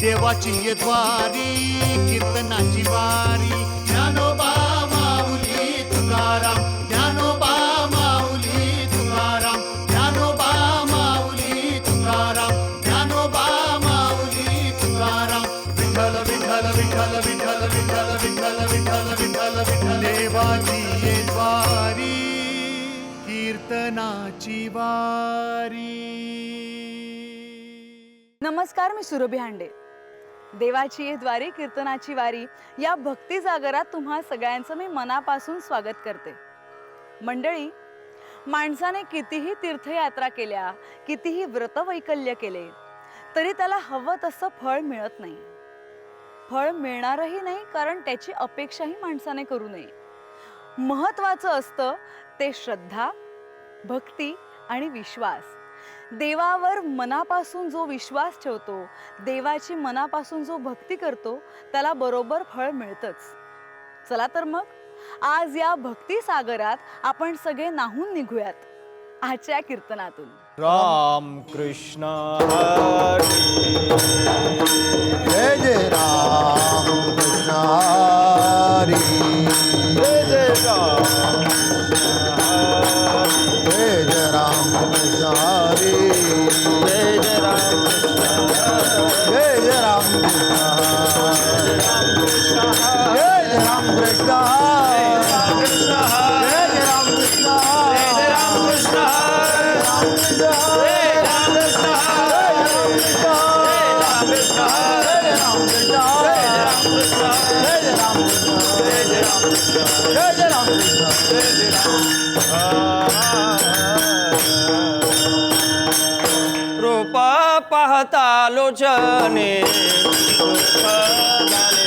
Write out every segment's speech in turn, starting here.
देवाची ये द्वारी कीर्तनाची वारी. ज्ञानोबा माऊली तुकाराम. ज्ञानोबा माऊली तुकाराम. ज्ञानोबा माऊली तुकाराम. ज्ञानोबा माऊली तुकाराम. विठ्ठल विठ्ठल विठ्ठल विठ्ठल विठ्ठल विठ्ठल विठ्ठल विठ्ठल विठ्ठल. देवाची ये द्वारी कीर्तनाची वारी. नमस्कार मी सुरभी हांडे. देवाची द्वारे कीर्तनाची वारी या भक्ती जागरात तुम्हा सगळ्यांचं मी मनापासून स्वागत करते. मंडळी माणसाने कितीही तीर्थयात्रा केल्या कितीही व्रतवैकल्य केले तरी त्याला हवं तसं फळ मिळत नाही. फळ मिळणारही नाही कारण त्याची अपेक्षाही माणसाने करू नये. महत्वाचं असतं ते श्रद्धा भक्ती आणि विश्वास. देवावर मनापासून जो विश्वास ठेवतो देवाची मनापासून जो भक्ती करतो त्याला बरोबर फळ मिळतंच. चला तर मग आज या भक्ती सागरात आपण सगळे नाहून निघूयात आजच्या कीर्तनातून. राम कृष्ण जय जय राम कृष्ण हतालोचने सुख झाले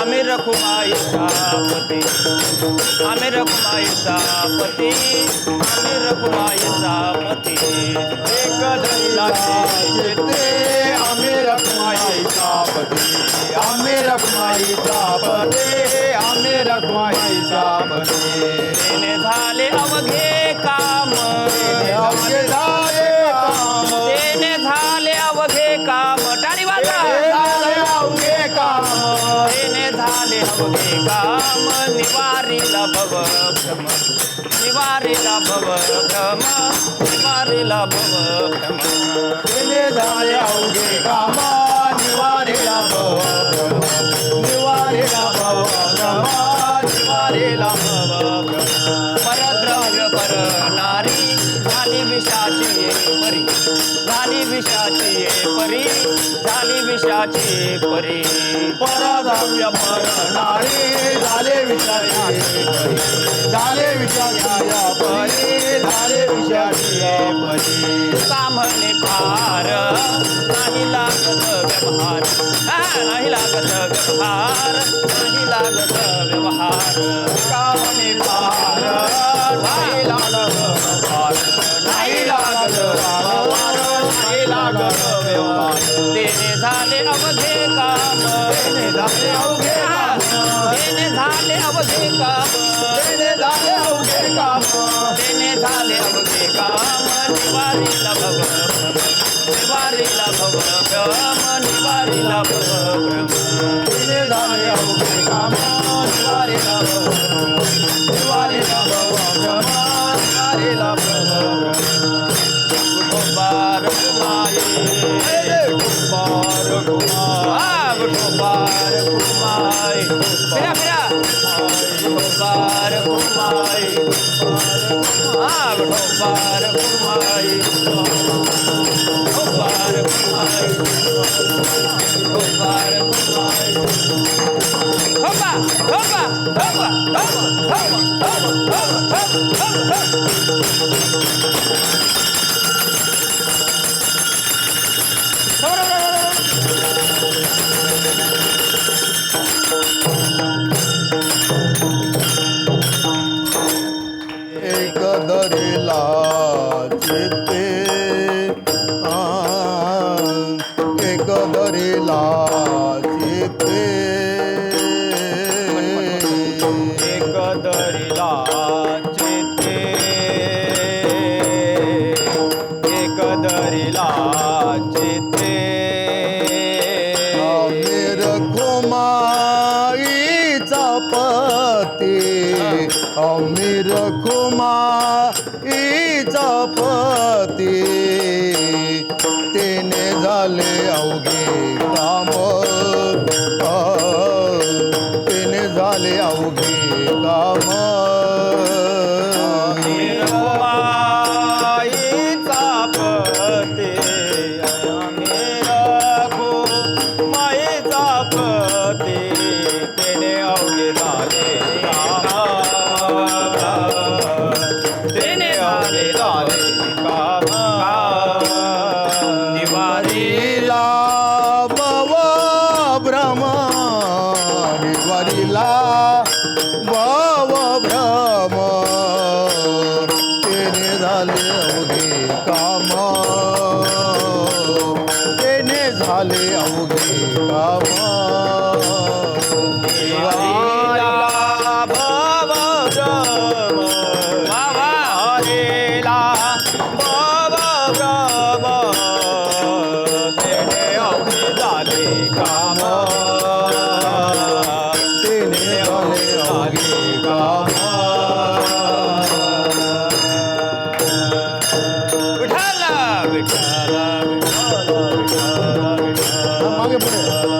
आम्ही रखुमाई पती आम्ही रखुमाई पती आम्ही रखुमाई पती एक दैलाचे ते आम्ही रखुमाईचा पती आम्ही रखुमाईचा पती आम्ही रखुमाईचा पती झाले अवघे हवते काम निवारीला भव भ्रम निवारीला भव भ्रम निवारीला भव भ्रम केले धाय काम निवारीला भव भ्रम निवारीला भव भ्रम भव भ्रम विषाची परी झाली विषाची परी पराधाव्य मरणारे झाले विषाची परी झाले विषाच्या परी झाले विषाची परी सामने पार नाही लागत व्यवहार. नाही लागत व्यवहार नाही लागत व्यवहार. सामने पार नाही लागत व्यवहार. अवघे काम. अवघे काम. देणे झाले अवघे काम. देणे झाले अवघे काम. देणे झाले अवघे काम. निवारीला भगवान law. Thank.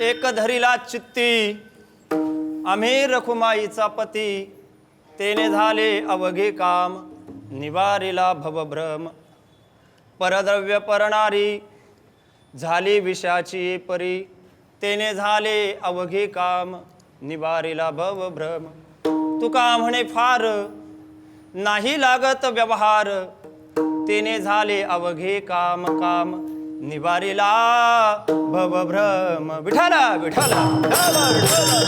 एक धरीला चित्ती आम्ही रखुमाईचा पती तेने झाले अवघे काम निवारिला भवभ्रम. परद्रव्य परणारी झाली विषाची परी तेने झाले अवघे काम निवारिला भवभ्रम तुका म्हणे फार? नाही लागत व्यवहार. तेने झाले अवघे काम काम. निवारिला भवभ्रम विठाला विठाला विठाला,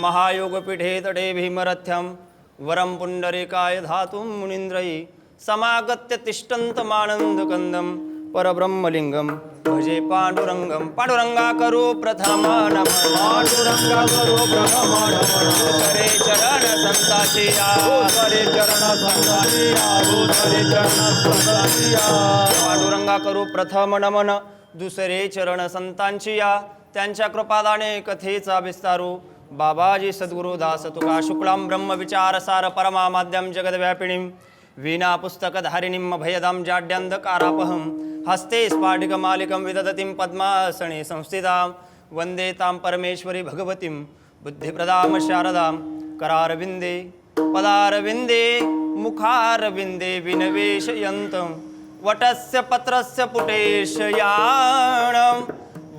महायोगपीठे तडे भीमरथ्यं वरं पुण्डरीकाय धातुं मुनिंद्रयी समागत्य तिष्ठन्तमानन्दकन्दं परब्रह्मलिङ्गं भजे पाण्डुरङ्गं पाण्डुरङ्गा करो प्रथम पांडुरंगा करो प्रथम करे चरण संताचे या करे चरण संतानिया करे चरण संतानिया पांडुरंगा करू प्रथम नमन। दुसरे चरण संतांची या त्यांच्या कृपादाने कथेचा विस्तारू। बाबाजी सद्गुरु दास तुका शुक्लां ब्रह्म विचार सार परमा माध्यम जगद्व्यापिणीं वीणा पुस्तकधारिणीं भयदां जाड्यन्धकारापहं। हस्ते स्फाटिकमालिकं विदधतीं पद्मासने संस्थितां। वन्दे तां परमेश्वरी भगवतीं। बुद्धिप्रदां शारदां। करारविन्दे पदारविन्दे मुखारविन्दे विनवेशयन्तं। वटस्य पत्रस्य पुटेशयाणं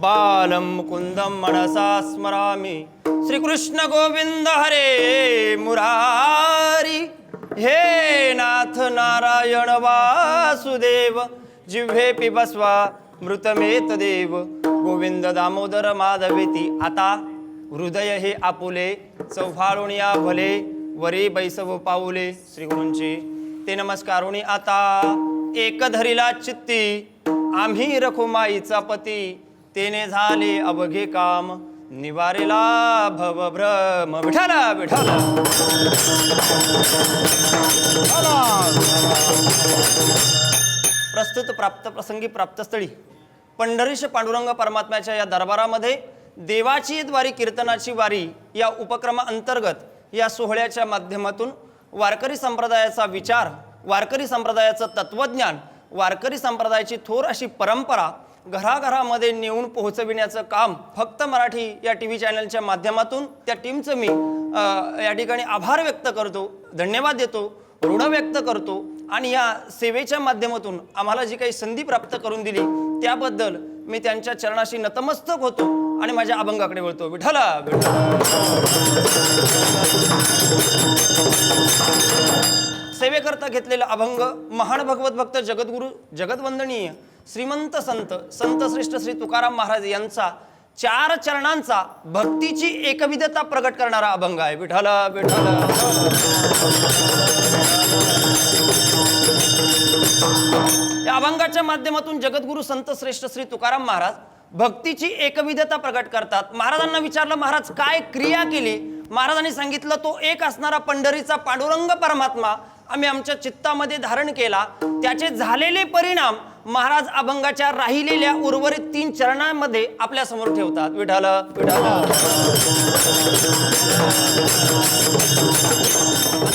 बालं मुकुन्दं मनसा स्मरामि। श्रीकृष्णगोविन्द हरे मुरारी। हे नाथ नारायण वासुदेव। जिव्हे पिबस्वा मृतमेत देव। गोविंद दामोदर माधवेती आता। हृदय हे आपुले चौफाळून या भले वरी बैसव पाऊले। श्रीगुरूंचे ते नमस्कारुणी आता। एक धरिला चित्ती आम्ही रखुमाईचा पती। तेने झाले अवघे काम निवारेला भवभ्रम। विठाला विठाला प्रस्तुत प्राप्त प्रसंगी प्राप्तस्थळी. पंढरीश पांडुरंग परमात्म्याच्या या दरबारामध्ये देवाची द्वारी कीर्तनाची वारी या उपक्रमाअंतर्गत या सोहळ्याच्या माध्यमातून वारकरी संप्रदायाचा विचार वारकरी संप्रदायाचं तत्त्वज्ञान वारकरी संप्रदायाची थोर अशी परंपरा घराघरामध्ये नेऊन पोहोचविण्याचं काम फक्त मराठी या टी व्ही चॅनलच्या माध्यमातून त्या टीमचं मी या ठिकाणी आभार व्यक्त करतो धन्यवाद देतो ऋण व्यक्त करतो. आणि या सेवेच्या माध्यमातून आम्हाला जी काही संधी प्राप्त करून दिली त्याबद्दल मी त्यांच्या चरणाशी नतमस्तक होतो आणि माझ्या अभंगाकडे वळतो. विठाला सेवेकरता घेतलेला अभंग महान भगवत भक्त जगद्गुरु जगदवंदनीय श्रीमंत संत संत श्रेष्ठ श्री तुकाराम महाराज यांचा चार चरणांचा भक्तीची एकविधता प्रकट करणारा अभंग आहे. विठाल विठाला या अभंगाच्या माध्यमातून जगद्गुरु संत श्रेष्ठ श्री तुकाराम महाराज भक्तीची एकविधता प्रकट करतात. महाराजांना विचारलं महाराज काय क्रिया केली? महाराजांनी सांगितलं तो एक असणारा पंढरीचा पांडुरंग परमात्मा आम्ही आमच्या चित्तामध्ये धारण केला. त्याचे झालेले परिणाम महाराज अभंगाच्या राहिलेल्या उर्वरित तीन चरणांमध्ये आपल्यासमोर ठेवतात. विठाल विठाल.